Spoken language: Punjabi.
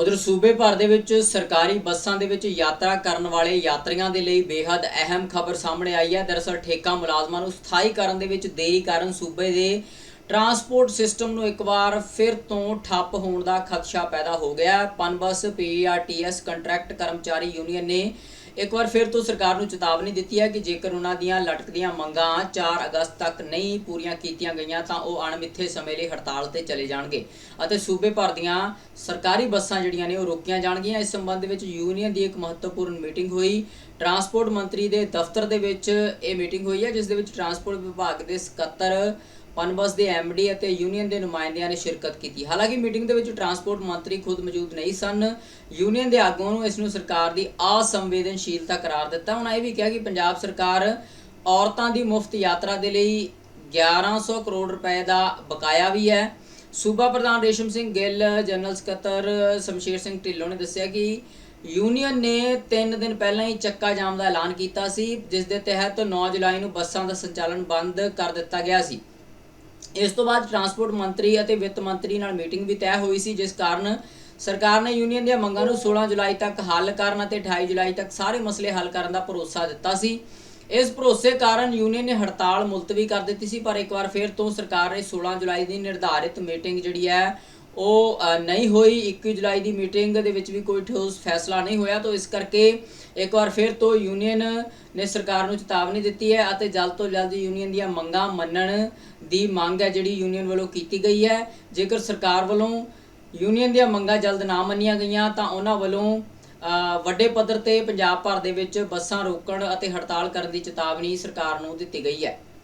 ਉਧਰ ਸੂਬੇ ਭਰ ਦੇ ਵਿੱਚ ਸਰਕਾਰੀ ਬੱਸਾਂ ਦੇ ਵਿੱਚ ਯਾਤਰਾ ਕਰਨ ਵਾਲੇ ਯਾਤਰੀਆਂ ਦੇ ਲਈ ਬੇहद ਅਹਿਮ ਖਬਰ ਸਾਹਮਣੇ ਆਈ ਹੈ। ਦਰਅਸਲ ਠੇਕਾ ਮੁਲਾਜ਼ਮਾਂ ਨੂੰ ਸਥਾਈ ਕਰਨ ਦੇ ਵਿੱਚ ਦੇਰੀ ਕਾਰਨ ਸੂਬੇ ਦੇ ਟਰਾਂਸਪੋਰਟ ਸਿਸਟਮ ਨੂੰ ਇੱਕ ਵਾਰ ਫਿਰ ਤੋਂ ਠੱਪ ਹੋਣ ਦਾ ਖਦਸ਼ਾ ਪੈਦਾ ਹੋ ਗਿਆ ਹੈ। ਪਨਬਸ, ਪੀਆਰਟੀਐਸ, ਕੰਟਰੈਕਟ ਕਰਮਚਾਰੀ ਯੂਨੀਅਨ ਨੇ ਇੱਕ ਵਾਰ ਫਿਰ ਤੋਂ ਸਰਕਾਰ ਨੂੰ ਚੇਤਾਵਨੀ ਦਿੱਤੀ ਹੈ ਕਿ ਜੇਕਰ ਉਹਨਾਂ ਦੀਆਂ ਲਟਕਦੀਆਂ ਮੰਗਾਂ 4 ਅਗਸਤ ਤੱਕ ਨਹੀਂ ਪੂਰੀਆਂ ਕੀਤੀਆਂ ਗਈਆਂ, ਤਾਂ ਉਹ ਅਣਮਿੱਥੇ ਸਮੇਂ ਲਈ ਹੜਤਾਲ ਤੇ ਚਲੇ ਜਾਣਗੇ। ਅਤੇ ਸੂਬੇ ਭਰ ਦੀਆਂ ਸਰਕਾਰੀ ਬੱਸਾਂ ਜਿਹੜੀਆਂ ਨੇ, ਉਹ ਰੋਕੀਆਂ ਜਾਣਗੀਆਂ। ਇਸ ਸੰਬੰਧ ਵਿੱਚ ਯੂਨੀਅਨ ਦੀ ਇੱਕ ਮਹੱਤਵਪੂਰਨ ਮੀਟਿੰਗ ਹੋਈ। ਟਰਾਂਸਪੋਰਟ ਮੰਤਰੀ ਦੇ ਦਫ਼ਤਰ ਦੇ ਵਿੱਚ ਇਹ ਮੀਟਿੰਗ ਹੋਈ ਹੈ, ਜਿਸ ਦੇ ਵਿੱਚ ਟਰਾਂਸਪੋਰਟ ਵਿਭਾਗ ਦੇ ਸਕੱਤਰ ਪਨਬਸ ਦੇ ਐਮਡੀ ਅਤੇ ਯੂਨੀਅਨ ਦੇ ਨੁਮਾਇੰਦਿਆਂ ਨੇ ਸ਼ਿਰਕਤ ਕੀਤੀ। ਹਾਲਾਂਕਿ ਮੀਟਿੰਗ ਦੇ ਵਿੱਚ ਟਰਾਂਸਪੋਰਟ ਮੰਤਰੀ ਖੁਦ ਮੌਜੂਦ ਨਹੀਂ ਸਨ। ਯੂਨੀਅਨ ਦੇ ਆਗੂਆਂ ਨੂੰ ਇਸ ਨੂੰ ਸਰਕਾਰ ਦੀ ਅਸੰਵੇਦਨਸ਼ੀਲਤਾ ਕਰਾਰ ਦਿੱਤਾ। ਉਹਨਾਂ ਇਹ ਵੀ ਕਿਹਾ ਕਿ ਪੰਜਾਬ ਸਰਕਾਰ ਔਰਤਾਂ ਦੀ ਮੁਫਤ ਯਾਤਰਾ ਦੇ ਲਈ 1100 ਕਰੋੜ ਰੁਪਏ ਦਾ ਬਕਾਇਆ ਵੀ ਹੈ। ਸੂਬਾ ਪ੍ਰਧਾਨ ਰੇਸ਼ਮ ਸਿੰਘ ਗਿੱਲ, ਜਨਰਲ ਸਕੱਤਰ ਸ਼ਮਸ਼ੇਰ ਸਿੰਘ ਢਿੱਲੋਂ ਨੇ ਦੱਸਿਆ ਕਿ ਯੂਨੀਅਨ ਨੇ 3 ਦਿਨ ਪਹਿਲਾਂ ਹੀ ਚੱਕਾ ਜਾਮ ਦਾ ਐਲਾਨ ਕੀਤਾ ਸੀ, ਜਿਸ ਦੇ ਤਹਿਤ 9 ਜੁਲਾਈ ਨੂੰ ਬੱਸਾਂ ਦਾ ਸੰਚਾਲਨ ਬੰਦ ਕਰ ਦਿੱਤਾ ਗਿਆ ਸੀ। ਇਸ ਤੋਂ ਬਾਅਦ ਟਰਾਂਸਪੋਰਟ ਮੰਤਰੀ ਅਤੇ ਵਿੱਤ ਮੰਤਰੀ ਨਾਲ ਮੀਟਿੰਗ ਵੀ ਤੈਅ ਹੋਈ ਸੀ, ਜਿਸ ਕਾਰਨ ਸਰਕਾਰ ਨੇ ਯੂਨੀਅਨ ਦੀਆਂ ਮੰਗਾਂ ਨੂੰ 16 ਜੁਲਾਈ ਤੱਕ ਹੱਲ ਕਰਨ ਅਤੇ 28 ਜੁਲਾਈ ਤੱਕ ਸਾਰੇ ਮਸਲੇ ਹੱਲ ਕਰਨ ਦਾ ਭਰੋਸਾ ਦਿੱਤਾ ਸੀ। ਇਸ ਭਰੋਸੇ ਕਾਰਨ ਯੂਨੀਅਨ ਨੇ ਹੜਤਾਲ ਮੁਲਤਵੀ ਕਰ ਦਿੱਤੀ ਸੀ, ਪਰ ਇੱਕ ਵਾਰ ਫਿਰ ਤੋਂ ਸਰਕਾਰ ਨੇ 16 ਜੁਲਾਈ ਦੀ ਨਿਰਧਾਰਿਤ ਮੀਟਿੰਗ ਜਿਹੜੀ ਹੈ ਉਹ ਨਹੀਂ ਹੋਈ। 21 ਜੁਲਾਈ ਦੀ ਮੀਟਿੰਗ ਦੇ ਵਿੱਚ ਵੀ ਕੋਈ ਠੋਸ ਫੈਸਲਾ ਨਹੀਂ ਹੋਇਆ, ਤਾਂ ਇਸ ਕਰਕੇ ਇੱਕ ਵਾਰ ਫਿਰ ਤੋਂ ਯੂਨੀਅਨ ਨੇ ਸਰਕਾਰ ਨੂੰ ਚੇਤਾਵਨੀ ਦਿੱਤੀ ਹੈ ਅਤੇ ਜਲਦ ਤੋਂ ਜਲਦ ਯੂਨੀਅਨ ਦੀਆਂ ਮੰਗਾਂ ਮੰਨਣ ਦੀ ਮੰਗ ਹੈ, ਜਿਹੜੀ ਯੂਨੀਅਨ ਵੱਲੋਂ ਕੀਤੀ ਗਈ ਹੈ। ਜੇਕਰ ਸਰਕਾਰ ਵੱਲੋਂ ਯੂਨੀਅਨ ਦੀਆਂ ਮੰਗਾਂ ਜਲਦ ਨਾ ਮੰਨੀਆਂ ਗਈਆਂ, ਤਾਂ ਉਹਨਾਂ ਵੱਲੋਂ ਵੱਡੇ ਪੱਧਰ ਤੇ ਪੰਜਾਬ ਭਰ ਦੇ ਵਿੱਚ ਬੱਸਾਂ ਰੋਕਣ ਅਤੇ ਹੜਤਾਲ ਕਰਨ ਦੀ ਚੇਤਾਵਨੀ ਸਰਕਾਰ ਨੂੰ ਦਿੱਤੀ ਗਈ ਹੈ।